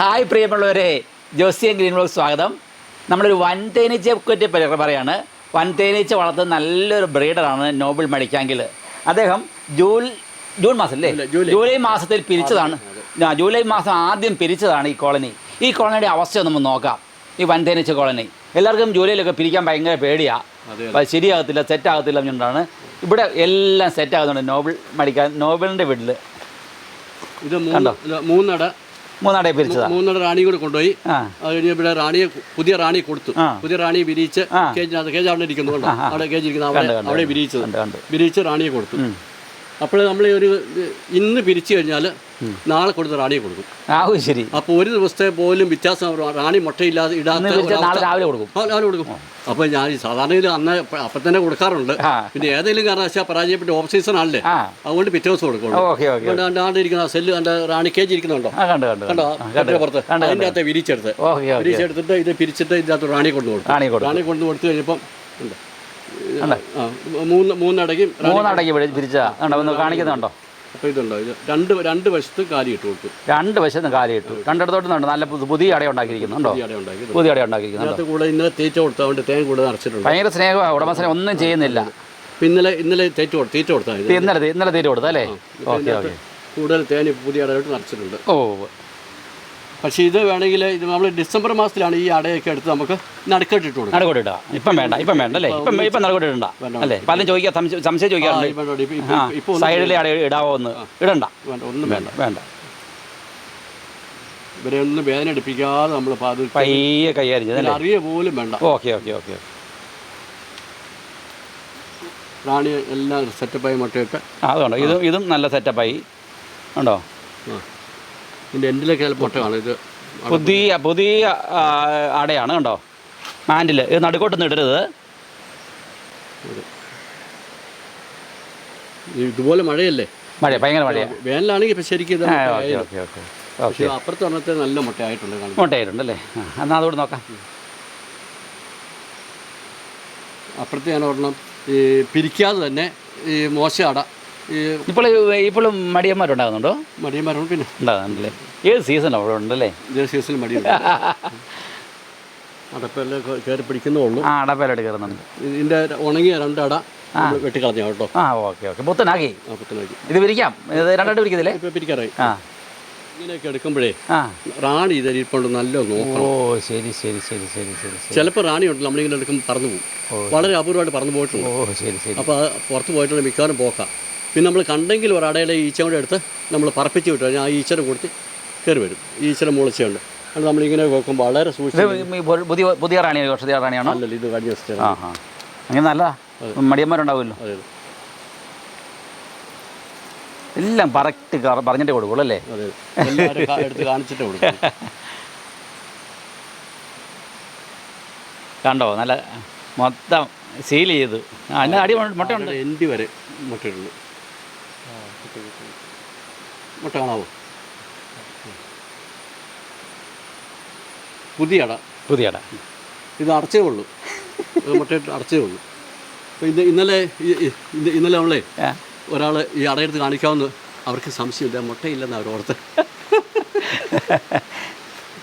Hi പ്രിയമുള്ളവരെ ജോസിയൻ green block സ്വാഗതം. നമ്മളൊരു വൻ തേനീച്ചയെ പറ്റി പറയാണ്. വൻ തേനീച്ച വളർത്തുന്ന നല്ലൊരു ബ്രീഡറാണ് നോബിൾ മടിക്കാങ്കിൽ. അദ്ദേഹം ജൂൺ ജൂൺ മാസം അല്ലേ ജൂലൈ. മാസത്തിൽ പിരിച്ചതാണ്. ജൂലൈ മാസം ആദ്യം പിരിച്ചതാണ് ഈ കോളനി. ഈ കോളനിയുടെ അവസ്ഥ നമുക്ക് നോക്കാം. ഈ വൻ തേനീച്ച കോളനി. എല്ലാവർക്കും ജൂലൈയിലൊക്കെ പിരിക്കാൻ ഭയങ്കര പേടിയാണ് ശരിയാകത്തില്ല സെറ്റാകത്തില്ല എന്നുകൊണ്ടാണ്. ഇവിടെ എല്ലാം സെറ്റാകുന്നുണ്ട് നോബിൾ മടിക്കാൻ നോബിളിന്റെ വീട്ടിൽ ഇത് മൂന്നട മൂന്നാടെ പിരിച്ചത്. മൂന്നട റാണി കൂടെ കൊണ്ടുപോയി. അത് കഴിഞ്ഞ പിന്നെ റാണിയെ പുതിയ റാണി കൊടുത്തു. പുതിയ റാണിയെ വിരിയിച്ച്. കേജിനകത്ത് കേജ് അവിടെ ഇരിക്കുന്നു? അവിടെ കേജ് ഇരിക്കുന്നു. അവിടെ അവിടെ വിരിയിച്ചത്. വിരിയിച്ച് റാണിയെ കൊടുത്തു. അപ്പോൾ നമ്മൾ ഒരു ഇന്ന് പിരിച്ചു കഴിഞ്ഞാൽ നാളെ കൊടുത്ത് റാണിയെ കൊടുക്കും. ആവും ശരി. അപ്പോൾ ഒരു ദിവസത്തെ പോലും വ്യത്യാസം റാണി മുട്ടയില്ലാതെ ഇടാത്ത നാളെ രാവിലെ കൊടുക്കും. രാവിലെ കൊടുക്കും. അപ്പോൾ ഞാൻ സാധാരണയിൽ സാധാരണ അന്ന് അപ്പം തന്നെ കൊടുക്കാറുണ്ട്. പിന്നെ ഏതെങ്കിലും കാരണവശാൽ പരാജയപ്പെട്ട് ഓഫ് സീസൺ ആണല്ലേ? അതുകൊണ്ട് പിറ്റേ ദിവസം കൊടുക്കുള്ളൂ. സെല്ല് എന്റെ റാണി കേജ് ഇരിക്കുന്നുണ്ടോ? കണ്ടു കണ്ടു കണ്ടോ? പുറത്ത്. കണ്ടു അതിന്റെ അകത്തെ വിരിച്ചെടുത്ത് വിരിച്ചെടുത്തിട്ട് ഇത് പിരിച്ചിട്ട് ഇതിനകത്ത് റാണി കൊണ്ടു കൊടുക്കും. റാണി കൊണ്ടു കൊടുത്തു കഴിഞ്ഞപ്പം ഉണ്ട്. മൂന്ന് മൂന്നടയ്ക്കും മൂന്നടയ്ക്ക് പിടി- പിരിച്ചതാ കണ്ടോ? ഒന്ന് കാണിക്കുന്നുണ്ടോ? അപ്പോൾ ഇതുണ്ടോ? ഇത് രണ്ട് രണ്ട് വശത്ത് കാലി ഇട്ട് കൊടുത്തു. രണ്ട് വശത്ത് ഇട്ടു. രണ്ടിടത്തോട്ടുന്നുണ്ട് നല്ല പുതു- പുതിയ അട ഉണ്ടാക്കിയിരിക്കുന്നുണ്ടോ. പുതിയ അട ഉണ്ടാക്കിയിരിക്കുന്നുണ്ട്? കൂടെ ഇന്നലെ തേച്ച് കൊടുത്തു അതുകൊണ്ട് തേൻ കൂടെ നിറച്ചിട്ടുണ്ട് ഭയങ്കര സ്നേഹമാണ് ഉടമസ്ഥനെ ഒന്നും ചെയ്യുന്നില്ല. ഇന്നലെ ഇന്നലെ തേച്ച് കൊടുത്തു തീറ്റ കൊടുത്താൽ ഇന്നലെ ഇന്നലെ തീറ്റ കൊടുത്തല്ലേ ഓക്കെ ഓക്കെ. കൂടുതൽ തേൻ പുതിയ അടയോട്ട് നിറച്ചിട്ടുണ്ട് ഓ പക്ഷേ ഇത് വേണമെങ്കിൽ ഇത് നമ്മൾ ഡിസംബർ മാസത്തിലാണ് ഈ അടയൊക്കെ എടുത്ത് നമുക്ക് നടുക്കെട്ടിട്ട് കൊടുക്കും. നടുക്കോട്ടിട്ടാ? ഇപ്പം വേണ്ട ഇപ്പം വേണ്ട അല്ലേ? ഇപ്പം ഇപ്പം നടുക്കോട്ടിടണ്ട അല്ലേ? പലരും ചോദിക്കാം സംശയം ചോദിക്കാറുണ്ട് ഇപ്പം ഇപ്പോൾ സൈഡിലെ അട ഇടാവോ ഒന്ന് ഇടണ്ട. വേണ്ട ഒന്നും വേണ്ട വേണ്ട. ഇവരെ ഒന്നും വേദന എടുപ്പിക്കാതെ നമ്മൾ പയ്യെ കൈകാര്യം ചെയ്തല്ലേ അറിയ പോലും വേണ്ട. ഓക്കെ ഓക്കെ ഓക്കെ റാണി എല്ലാം സെറ്റപ്പായി മുട്ടയിട്ട്. ആ അതുകൊണ്ടോ ഇതും ഇതും നല്ല സെറ്റപ്പായി. ഉണ്ടോ? ഇതിന്റെ എൻഡിലൊക്കെ പൊട്ടമാണ് ഇത് പുതിയ പുതിയ അടയാണ് കണ്ടോ? മാൻഡിൽ ഇത് നടുക്കോട്ടൊന്നും ഇടരുത്. ഇതുപോലെ മഴയല്ലേ? മഴ ഭയങ്കര മഴയാണ് വേനലാണെങ്കിൽ ഇപ്പം ശരിക്കും പക്ഷേ അപ്പുറത്ത് പറഞ്ഞത്തെ നല്ല മുട്ടയായിട്ടുണ്ട് കാണും മുട്ടയായിട്ടുണ്ടല്ലേ? ആ എന്നാൽ അതുകൂടെ നോക്കാം. അപ്പുറത്ത് ഞാൻ ഒരെണ്ണം ഈ പിരിക്കാതെ തന്നെ ഈ മോശ അട ഇപ്പോൾ ഇപ്പോഴും മടിയന്മാരുണ്ടാകുന്നുണ്ടോ? മടിയന്മാരോട് പിന്നെ. ഉണ്ടാകുന്നുണ്ടല്ലേ? ഏത് സീസൺ അവിടെ ഉണ്ടല്ലേ? ഇതേ സീസണിൽ മടിയുണ്ട് അടപ്പെല്ലാം കയറി പിടിക്കുന്നുള്ളൂ ആ അടപ്പേലോട്ട് കയറുന്നുണ്ട്. ഇതിന്റെ ഉണങ്ങിയ രണ്ടട വെട്ടിക്കളഞ്ഞ കേട്ടോ. ആ ഓക്കെ ഓക്കെ. പുത്തനാക്കി. അപ്പത്തിനാക്കി ഇത് പിരിക്കാം ഇത് രണ്ടായിട്ട് പിരിക്കത്തില്ലേ ഇപ്പോൾ പിരിക്കാറായി. ആ. ഇങ്ങനെയൊക്കെ എടുക്കുമ്പോഴേ റാണി ഇതരിപ്പുണ്ട് നല്ല ഓ നോക്കണം ശരി ശരി ശരി ശരി ശരി ശരി. ചിലപ്പോൾ റാണി ഉണ്ട് നമ്മളിങ്ങനെ എടുക്കുമ്പോൾ പറന്നു പോകും. വളരെ അപൂർവമായിട്ട് പറന്നു പോയിട്ടുണ്ട് ഓ ശരി ശരി. അപ്പോൾ പുറത്ത് പോയിട്ടുള്ള മിക്കവാറും പോക്കാം. പിന്നെ നമ്മൾ കണ്ടെങ്കിൽ ഒരു അടയുടെ ഈച്ച കൂടെ എടുത്ത് നമ്മൾ പറപ്പിച്ച് വിട്ടു കഴിഞ്ഞാൽ ആ ഈച്ചയുടെ കൊടുത്ത് കയറി വരും. ഈച്ചയുടെ മുളച്ചുണ്ട് അത് നമ്മളിങ്ങനെ നോക്കുമ്പോൾ വളരെ സൂക്ഷിച്ചു പുതിയ പുതിയ റാണി വർഷത്തെ റാണിയാണോ? അല്ലല്ലോ ഇത് കഴിഞ്ഞ ദിവസത്തെ ആ ആ. അങ്ങനെ നല്ല മടിയന്മാരുണ്ടാവുമല്ലോ. അതെ എല്ലാം പറക്റ്റ് പറഞ്ഞിട്ടേ കൊടുക്കുള്ളൂ അല്ലേ? എടുത്ത് കാണിച്ചിട്ട് കൊടുക്കും കണ്ടോ? നല്ല മൊത്തം സീൽ ചെയ്തു. ആ അടി മുട്ട- മുട്ടയുണ്ട്. എന്റെ വരെ മുട്ടയിടുന്നു മുട്ട കാണാവോ പുതിയ അട. പുതിയ അട. ഇത് അടച്ചേ ഉള്ളൂ. മുട്ടയിട്ട് അടച്ചേ ഉള്ളൂ. അപ്പോൾ ഇത് ഇന്നലെ ഇന്നലെ ഏ? ഒരാൾ ഈ അടയെടുത്ത് കാണിക്കാമെന്ന് അവർക്ക് സംശയമില്ല. മുട്ടയില്ലെന്ന് അവർ ഓർത്ത്.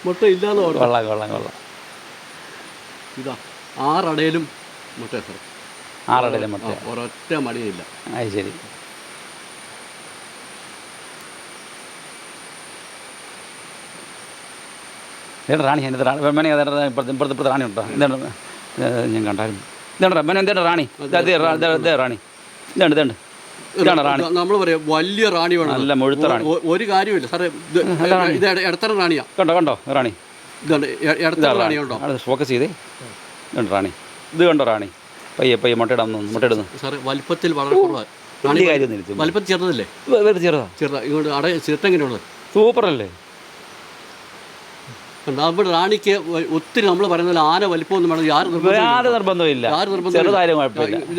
മുട്ടയില്ലാന്ന് ഓർത്ത്. കൊള്ളാം കൊള്ളാം കൊള്ളാം. ഇതാ ആറടയിലും മുട്ട ആറടയിലെ മുട്ട. ഒരൊറ്റ മടിയില്ല അത് ശരി. ഇതാണ് റാണി? എന്റെ റാണി? വെമ്മനെ ഇപ്പുറത്ത് ഇപ്പുറത്ത് ഇപ്പുറത്ത് റാണി ഉണ്ടോ? ഇതാണ് ഞാൻ കണ്ടായിരുന്നു ഇതാണ് റബ്ബന എന്താണ് റാണി? ഇതാ, റാണി. ഇതാണ് ഇതാണ് ഇതാണ് റാണി. നമ്മൾ പറയാം വലിയ റാണി വേണം. നല്ല മുഴുത്ത റാണി. ഒരു കാര്യമില്ല സാറേ ഇത് ഇടത്തരം റാണിയാ. കണ്ടോ കണ്ടോ? റാണി. ഇതാണ്. ഇടത്തരം റാണി ഉണ്ടോ? ഫോക്കസ് ചെയ്തേ. ഇതുണ്ട് റാണി. ഇത് കണ്ടോ റാണി? പയ്യെ പയ്യെ മുട്ടയിടാൻ തോന്നുന്നു മുട്ടയിടുന്നു. സാറേ വലിപ്പത്തിൽ വളരെ കുറവാണ് വലിയ. വലിപ്പത്തിൽ ചെറുതല്ലേ? ചെറുതാ. ചെറുതാ. ഇങ്ങോട്ട് അട ചെറുത്തെങ്ങനെയുള്ളത് സൂപ്പറല്ലേ? അവിടെ റാണിക്ക് ഒത്തിരി നമ്മൾ പറയുന്ന പോലെ ആന വലിപ്പമൊന്നും വേണം. യാതൊരു നിർബന്ധമില്ല യാതൊരു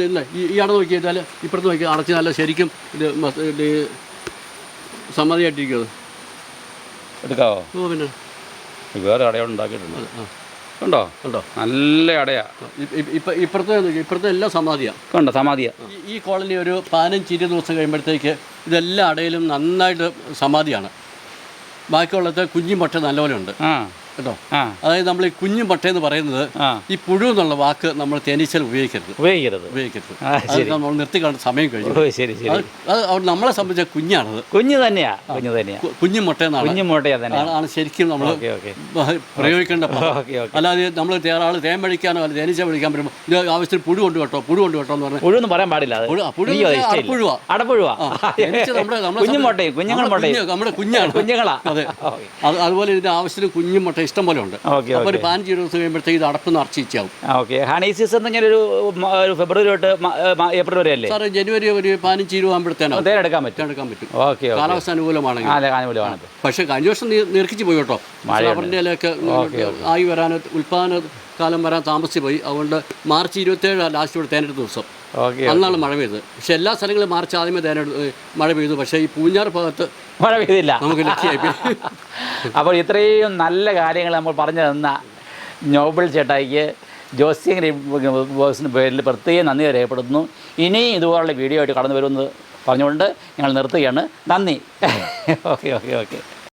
ഇല്ല. ഈ അട നോക്കിയാൽ ഇപ്പുറത്ത് നോക്കി അടച്ച് നല്ല ശരിക്കും ഇത് സമ്മതിയായിട്ടിരിക്കും ഇത് എടുക്കാവോ? ഓ പിന്നെ. വേറെ അടയോട് ഉണ്ടാക്കിയിട്ടുണ്ട്. കണ്ടോ കണ്ടോ നല്ല അടയാ. ഇ- ഇ- ഇപ്പുറത്തെ ഇപ്പുറത്തെ എല്ലാം സമാധിയാണ് കണ്ടോ? സമാധിയാ. ഈ- കോളനി ഒരു പതിനഞ്ച് ഇരുപത് ദിവസം കഴിയുമ്പോഴത്തേക്ക് ഇതെല്ലാം അടയിലും നന്നായിട്ട് സമാധിയാണ്. ബാക്കിയുള്ളത് കുഞ്ഞും പട്ട നല്ലപോലെ ഉണ്ട്. ആ. കേട്ടോ. അതായത് നമ്മൾ ഈ കുഞ്ഞു പട്ട എന്ന് പറയുന്നത് ഈ പുഴു എന്നുള്ള വാക്ക് നമ്മൾ തേനീച്ചൽ ഉപയോഗിക്കരുത്. ഉപയോഗിക്കരുത്. ഉപയോഗിക്കരുത്. അത് നമ്മൾ നിർത്തി കാണുന്ന സമയം കഴിഞ്ഞു. ശരി ശരി. അത് നമ്മളെ സംബന്ധിച്ച കുഞ്ഞാണത്. കുഞ്ഞു തന്നെയാ കുഞ്ഞു തന്നെയാ. കുഞ്ഞു മുട്ട എന്നാണ്. കുഞ്ഞു മുട്ടയാ ആണ്- ശരിക്കും നമ്മൾ പ്രയോഗിക്കേണ്ട അല്ലാതെ നമ്മൾ ആൾ തേൻ വഴിക്കാനോ അല്ലെങ്കിൽ തേനീച്ച വഴിക്കാൻ വരുമ്പോൾ ഇത് ആവശ്യത്തിന് പുഴു കൊണ്ട് കേട്ടോ പുഴു കൊണ്ട് കേട്ടോ എന്ന് പറഞ്ഞാൽ പറയാൻ പാടില്ല അത്. പുഴു- എന്ന്. അടപ്പുഴുവാ. അടപ്പുഴുവാ. നമ്മുടെ മുട്ടയും കുഞ്ഞുങ്ങൾ കുഞ്ഞ് നമ്മുടെ കുഞ്ഞാണ്. കുഞ്ഞുങ്ങളാ. അതെ. അതുപോലെ ഇതിന്റെ ആവശ്യത്തിന് കുഞ്ഞു മുട്ട ഇഷ്ടം പോലെ ഉണ്ട് അപ്പോൾ ഒരു പതിനഞ്ച് ഇരുപത് ദിവസം കഴിയുമ്പോഴത്തേക്ക് ഇത് അടപ്പ് നിറച്ചിച്ചാവും ഓക്കെ. ഹണി സീസൺ പറഞ്ഞാൽ ഒരു ഫെബ്രുവരി തൊട്ട് ഏപ്രിൽ വരെ അല്ലേ? സാറേ ജനുവരി ഒരു പതിനഞ്ച് ഇരുപത് ആകുമ്പോഴത്തേനോ എടുക്കാൻ പറ്റും. എടുക്കാൻ പറ്റും. ഓക്കെ കാലാവസ്ഥ അനുകൂലമാണെങ്കിൽ. പക്ഷേ കഴിഞ്ഞ വർഷം നീർക്കിച്ച് പോയി കേട്ടോ. റബ്ബറിന്റെ ഇലയൊക്കെ ആയി വരാൻ ഉൽപ്പാദന കാലം വരാൻ താമസിച്ച് പോയി അതുകൊണ്ട് മാർച്ച് ഇരുപത്തേഴ് ലാസ്റ്റ് തേനെടുത്ത ദിവസം. ഓക്കെ അന്നാണ് മഴ പെയ്തത്. പക്ഷെ എല്ലാ സ്ഥലങ്ങളും മാർച്ച് ആദ്യമേ തേനെടുത്ത് മഴ പെയ്തു. പക്ഷേ ഈ പൂഞ്ഞാർ ഭാഗത്ത് മഴ പെയ്തില്ല. നമുക്ക് ലക്ഷ്യമായി. അപ്പോൾ ഇത്രയും നല്ല കാര്യങ്ങൾ നമ്മൾ പറഞ്ഞു തന്ന നോബിൾ ചേട്ടായിക്ക് ജോസ്യൻ ബോക്സിന് പേരിൽ പ്രത്യേകം നന്ദി രേഖപ്പെടുത്തുന്നു. ഇനിയും ഇതുപോലുള്ള വീഡിയോ ആയിട്ട് കടന്നു വരുമെന്ന് പറഞ്ഞുകൊണ്ട് ഞങ്ങൾ നിർത്തുകയാണ്. നന്ദി. Okay okay okay.